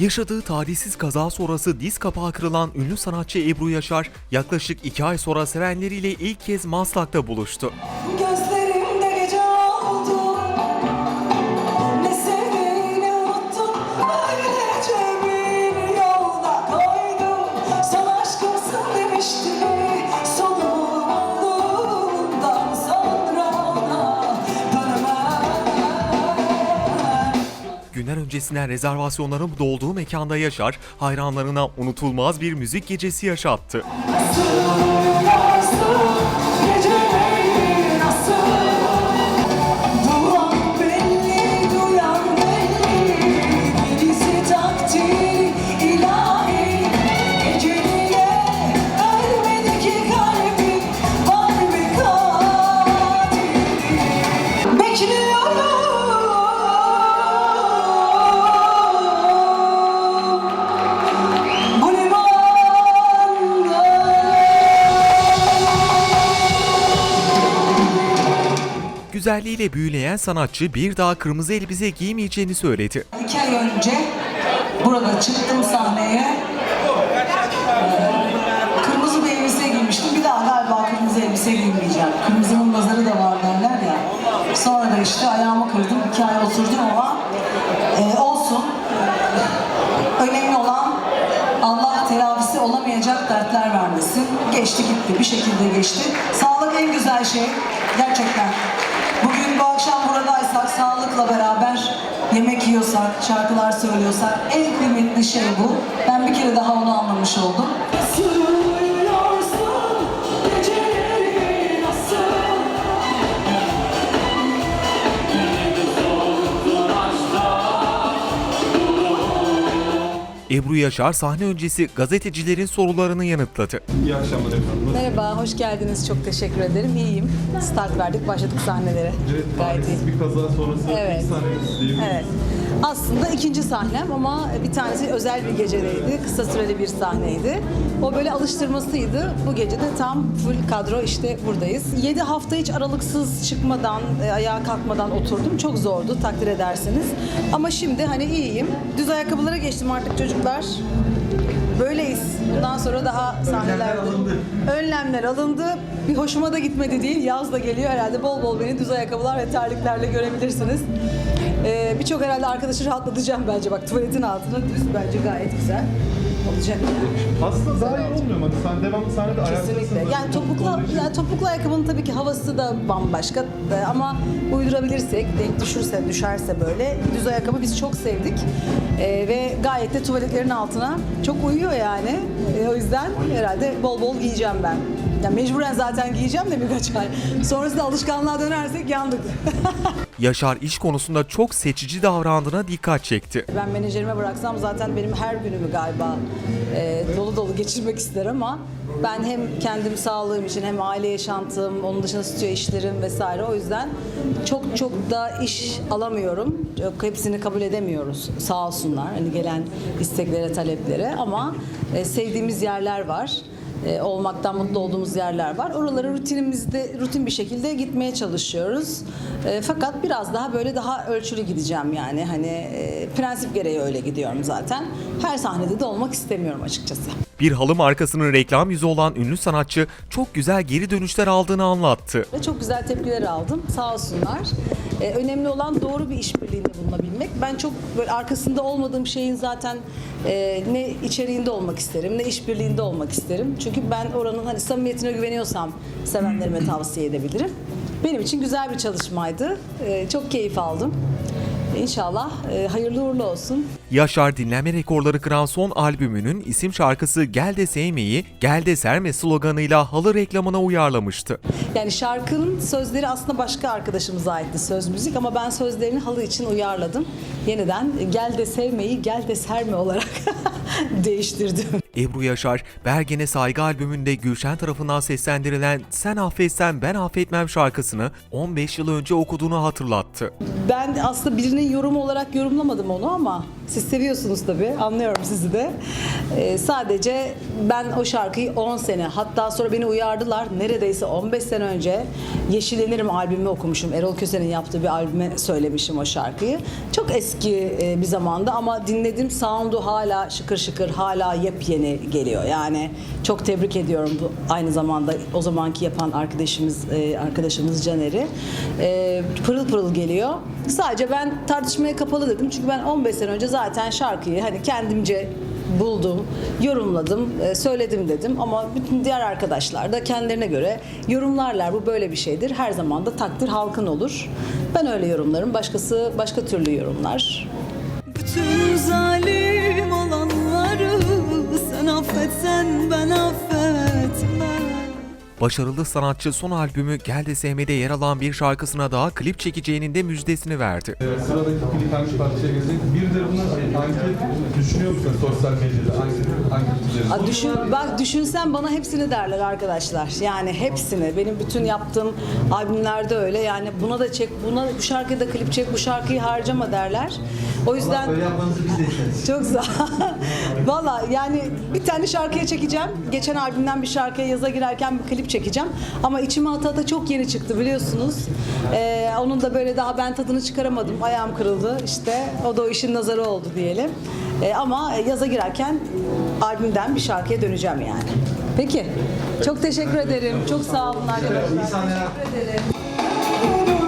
Yaşadığı talihsiz kaza sonrası diz kapağı kırılan ünlü sanatçı Ebru Yaşar yaklaşık iki ay sonra sevenleriyle ilk kez Maslak'ta buluştu. Öncesinden rezervasyonların dolduğu mekanda Yaşar, hayranlarına unutulmaz bir müzik gecesi yaşattı. Güzelliğiyle büyüleyen sanatçı bir daha kırmızı elbise giymeyeceğini söyledi. İki ay önce burada çıktım sahneye. Ee, Kırmızı bir elbise giymiştim. Bir daha galiba kırmızı elbise giymeyeceğim. Kırmızının nazarı da var derler ya. Sonra da işte ayağımı kırdım. İki ay oturdum ama e, olsun. Önemli olan Allah telafisi olamayacak dertler vermesin. Geçti gitti. Bir şekilde geçti. Sağlık en güzel şey. Gerçekten. Bugün bu akşam buradaysak sağlıkla beraber yemek yiyorsak, şarkılar söylüyorsak en kıymetli şey bu. Ben bir kere daha onu anlamış oldum. Ebru Yaşar sahne öncesi gazetecilerin sorularını yanıtladı. İyi akşamlar efendim. Merhaba, hoş geldiniz. Çok teşekkür ederim. İyiyim. Start verdik, başladık sahnelere. Evet, Gayet iyi. bir kaza sonrası Evet. ilk sahneniz diyebiliriz. Evet. Aslında ikinci sahnem ama bir tanesi özel bir gecedeydi. Kısa süreli bir sahneydi. O böyle alıştırmasıydı. Bu gece de tam full kadro işte buradayız. 7 hafta hiç aralıksız çıkmadan, e, ayağa kalkmadan oturdum. Çok zordu takdir edersiniz. Ama şimdi hani iyiyim. Düz ayakkabılara geçtim artık çocuklar. Böyleyiz. Bundan sonra daha sahnelerde. alındı. Önlemler alındı. Bir hoşuma da gitmedi değil. Yaz da geliyor herhalde. Bol bol beni düz ayakkabılar ve terliklerle görebilirsiniz. Ee, Birçok herhalde arkadaşı rahatlatacağım bence. Bak tuvaletin altına düz bence gayet güzel olacak yani. Aslında daha iyi olmuyor mu? Hani Sen devamlı sahnede ayaktasın. Kesinlikle. Yani topuklu, yani topuklu ayakkabının tabii ki havası da bambaşka Ee, ama uydurabilirsek, denk düşürse, düşerse böyle düz ayakkabı biz çok sevdik Ee, ve gayet de tuvaletlerin altına çok uyuyor yani. Ee, o yüzden herhalde bol bol giyeceğim ben. Yani mecburen zaten giyeceğim de birkaç ay. Sonrasında alışkanlığa dönersek yandık. Yaşar iş konusunda çok seçici davrandığına dikkat çekti. Ben menajerime bıraksam zaten benim her günümü galiba e, dolu dolu geçirmek ister ama ben hem kendim sağlığım için hem aile yaşantım, onun dışında stüdyo işlerim vesaire o yüzden çok çok da iş alamıyorum. Hepsini kabul edemiyoruz sağ olsunlar hani gelen isteklere, taleplere ama e, sevdiğimiz yerler var e, olmaktan mutlu olduğumuz yerler var. Oralara rutinimizde rutin bir şekilde gitmeye çalışıyoruz. E, fakat biraz daha böyle daha ölçülü gideceğim yani hani e, prensip gereği öyle gidiyorum zaten. Her sahnede de olmak istemiyorum açıkçası. Bir halı markasının reklam yüzü olan ünlü sanatçı çok güzel geri dönüşler aldığını anlattı. Çok güzel tepkiler aldım. Sağ olsunlar. Ee, önemli olan doğru bir işbirliğinde bulunabilmek. Ben çok böyle arkasında olmadığım şeyin zaten e, ne içeriğinde olmak isterim, ne işbirliğinde olmak isterim. Çünkü ben oranın hani samimiyetine güveniyorsam sevenlerime tavsiye edebilirim. Benim için güzel bir çalışmaydı. Ee, çok keyif aldım. İnşallah e, hayırlı uğurlu olsun. Yaşar dinlenme rekorları kıran son albümünün isim şarkısı Gel de Sevmeyi, Gel de Serme sloganıyla halı reklamına uyarlamıştı. Yani şarkının sözleri aslında başka arkadaşımıza aitti söz müzik ama ben sözlerini halı için uyarladım. Yeniden gel de sevmeyi gel de serme olarak değiştirdim. Ebru Yaşar, Bergen'e Saygı albümünde Gülşen tarafından seslendirilen Sen Affetsen Ben Affetmem şarkısını 15 yıl önce okuduğunu hatırlattı. Ben aslında birinin yorumu olarak yorumlamadım onu ama siz seviyorsunuz tabii. Anlıyorum sizi de. Ee, sadece ben o şarkıyı 10 sene hatta sonra beni uyardılar. Neredeyse 15 sene önce Yeşillenirim albümü okumuşum. Erol Köse'nin yaptığı bir albüme söylemişim o şarkıyı. Çok eski e, bir zamanda ama dinledim sound'u hala şıkır şıkır hala yepyeni geliyor. Yani çok tebrik ediyorum bu aynı zamanda o zamanki yapan arkadaşımız e, arkadaşımız Caner'i. E, pırıl pırıl geliyor. Sadece ben tartışmaya kapalı dedim. Çünkü ben 15 sene önce zaten şarkıyı hani kendimce buldum, yorumladım, e, söyledim dedim ama bütün diğer arkadaşlar da kendilerine göre yorumlarlar. Bu böyle bir şeydir. Her zaman da takdir halkın olur. Ben öyle yorumlarım. Başkası başka türlü yorumlar. Başarılı sanatçı son albümü Gel de Sevme'de yer alan bir şarkısına daha klip çekeceğinin de müjdesini verdi. Ee, sıradaki klip hangi parçaya gelecek? Bir de buna anket düşünüyor musun sosyal medyada? Anket, anket. Aa, Düşün, bak düşünsen bana hepsini derler arkadaşlar. Yani hepsini. Benim bütün yaptığım albümlerde öyle. Yani buna da çek, buna bu şarkıya da klip çek, bu şarkıyı harcama derler. O yüzden çok sağ Valla yani bir tane şarkıya çekeceğim. Geçen albümden bir şarkıya yaza girerken bir klip çekeceğim. Ama içime ata ata çok yeni çıktı biliyorsunuz. Ee, onun da böyle daha ben tadını çıkaramadım. Ayağım kırıldı işte. O da o işin nazarı oldu diyelim. Ee, ama yaza girerken albümden bir şarkıya döneceğim yani. Peki. Çok teşekkür ederim. Çok sağ olun arkadaşlar. Teşekkür ederim.